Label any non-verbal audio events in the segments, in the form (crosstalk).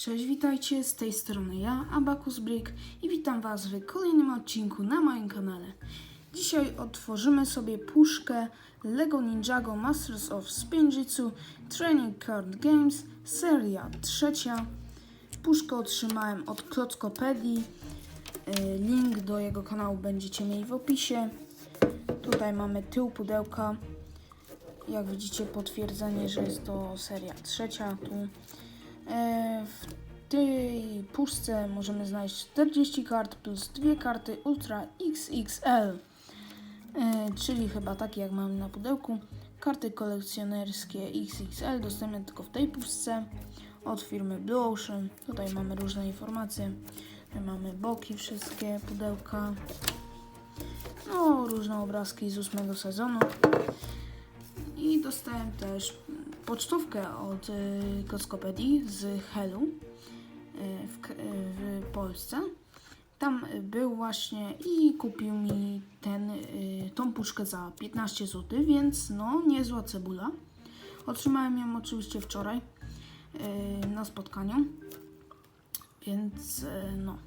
Cześć, witajcie, z tej strony ja, Abakus Brick i witam Was w kolejnym odcinku na moim kanale. Dzisiaj otworzymy sobie puszkę LEGO Ninjago Masters of Spinjitzu Training Card Games, seria trzecia. Puszkę otrzymałem od Klockopedii, Y, link do jego kanału będziecie mieli w opisie. Tutaj mamy tył pudełka, jak widzicie potwierdzenie, że jest to seria trzecia tu. E, W tej puszce możemy znaleźć 40 kart plus dwie karty Ultra XXL, e, czyli chyba takie jak mamy na pudełku. Karty kolekcjonerskie XXL dostępne tylko w tej puszce od firmy Blue Ocean. Tutaj mamy różne informacje. Mamy boki wszystkie, pudełka. No, różne obrazki z ósmego sezonu. I dostałem też pocztówkę od y, Kockopedii z Helu y, w, y, w Polsce. Tam był właśnie i kupił mi ten, tą puszkę za 15 zł, więc no niezła cebula. Otrzymałem ją oczywiście wczoraj na spotkaniu, więc no.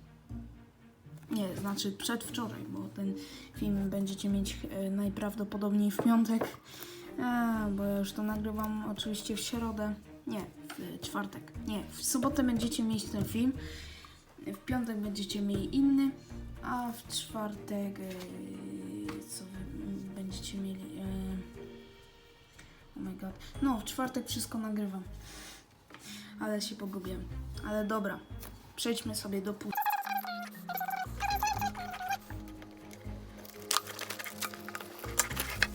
Nie, znaczy przedwczoraj, bo ten film będziecie mieć najprawdopodobniej w piątek. A, bo już to nagrywam oczywiście w środę. Nie, w czwartek. Nie, w sobotę będziecie mieć ten film. W piątek będziecie mieli inny, a w czwartek e, co wy będziecie mieli? E, oh my god. No, w czwartek wszystko nagrywam. Ale się pogubiłem. Ale dobra, przejdźmy sobie do pół.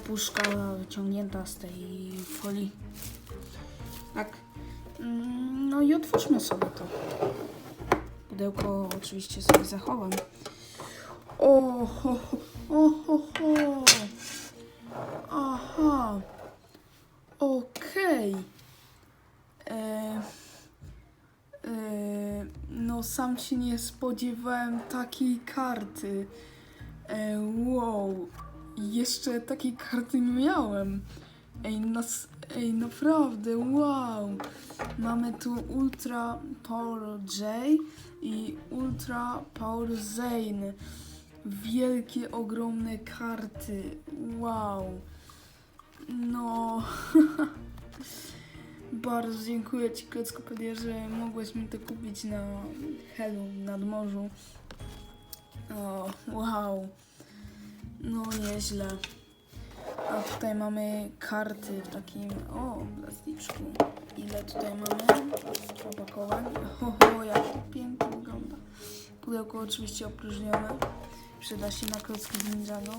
Puszka wyciągnięta z tej folii. Tak. Mm, No i otwórzmy sobie to. Pudełko oczywiście sobie zachowam. O, ho, ho, ho, ho. Aha. Okej. E, e, No sam się nie spodziewałem takiej karty. E, wow. Jeszcze takiej karty nie miałem. Ej, nas, ej, naprawdę, wow. Mamy tu Ultra Power J i Ultra Power Zane. Wielkie, ogromne karty. Wow. No. (laughs) Bardzo dziękuję Ci, Klockopedia, że mogłeś mi to kupić na Helu nad morzu. O, wow. No nieźle. A tutaj mamy karty w takim, o, plasticzku. Ile tutaj mamy opakowań? (laughs) Ho, ho, jak pięknie wygląda. Pudełko oczywiście opróżnione. Przyda się na klocki z Ninjago.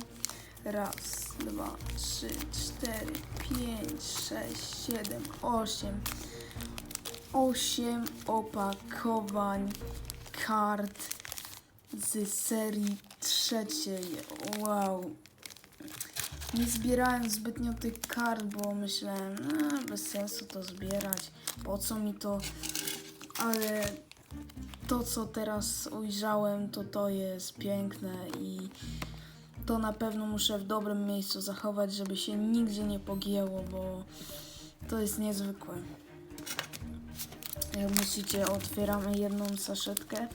Raz, dwa, trzy, cztery, pięć, sześć, siedem, osiem. Osiem opakowań kart z serii trzeciej. Wow. Nie zbierałem zbytnio tych kart, bo myślałem, no, bez sensu to zbierać. Po co mi to? Ale to, co teraz ujrzałem, to to jest piękne i to na pewno muszę w dobrym miejscu zachować, żeby się nigdzie nie pogięło, bo to jest niezwykłe. Jak myślicie, otwieramy jedną saszetkę.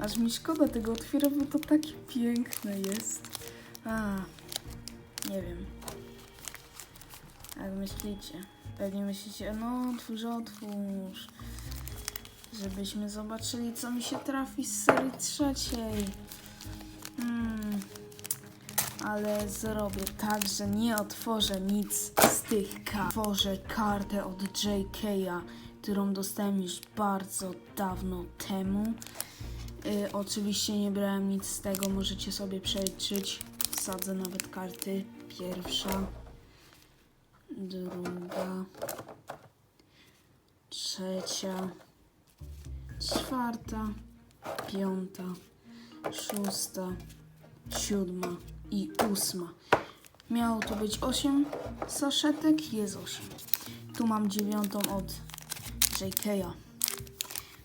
Aż mi szkoda tego otwierać, bo to takie piękne jest. A, nie wiem. Jak myślicie? Pewnie myślicie, no otwórz, otwórz. Żebyśmy zobaczyli, co mi się trafi z serii trzeciej. Hmm. Ale zrobię tak, że nie otworzę nic z tych kart. Otworzę kartę od JK'a, którą dostałem już bardzo dawno temu. Y, oczywiście nie brałem nic z tego, możecie sobie przeliczyć. Wsadzę nawet karty. Pierwsza, druga, trzecia, czwarta, piąta, szósta, siódma i ósma. Miało to być 8 saszetek, jest 8. Tu mam dziewiątą od JK'a.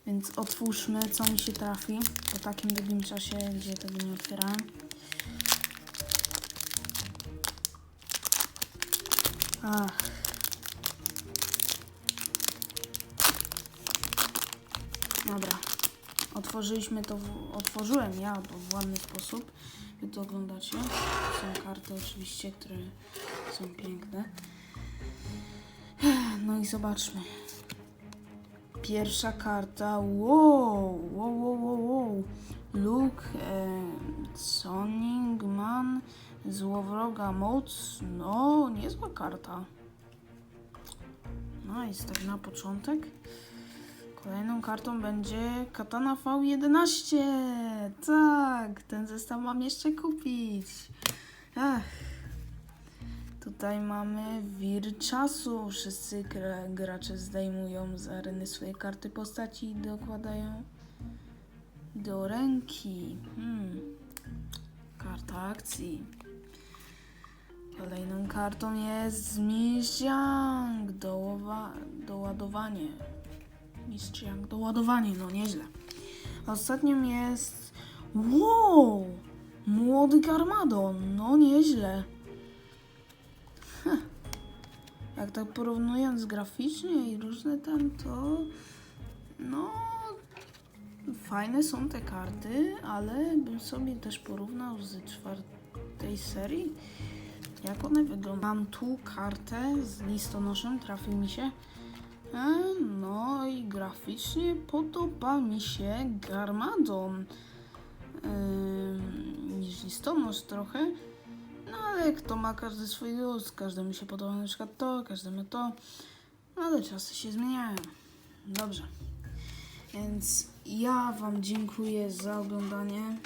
Więc otwórzmy, co mi się trafi po takim długim czasie, gdzie tego nie otwierałem. Ach. Dobra. Otworzyliśmy to, w, otworzyłem ja to w ładny sposób. Wy to oglądacie. Są karty oczywiście, które są piękne. No i zobaczmy. Pierwsza karta. Wow, wow, wow, wow, wow. Luke e, Soningman, Złowroga Moc. No, niezła karta. I tak na początek. Kolejną kartą będzie Katana V11. Tak, ten zestaw mam jeszcze kupić. Ach. Tutaj mamy wir czasu. Wszyscy gra, gracze zdejmują z areny swoje karty postaci i dokładają do ręki. Hmm. Karta akcji. Kolejną kartą jest Miziang. Dołowa, doładowanie. Mistrzyang, doładowanie, no nieźle. Ostatnią jest. Wow! Młody Garmadon, no nieźle. Jak tak porównując graficznie i różne tam, to. No. Fajne są te karty, ale bym sobie też porównał z czwartej serii. Jak one wyglądają? Mam tu kartę z listonoszem, trafił mi się. E, No i graficznie podoba mi się Garmadon Ym, niż listonosz trochę. No ale kto ma każdy swój gust, każdemu się podoba na przykład to, każdemu to. No ale czasy się zmieniają. Dobrze. Więc ja Wam dziękuję za oglądanie.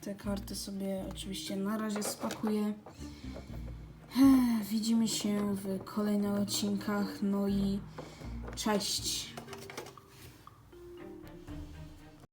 Te karty sobie oczywiście na razie spakuję. Widzimy się w kolejnych odcinkach. No i cześć.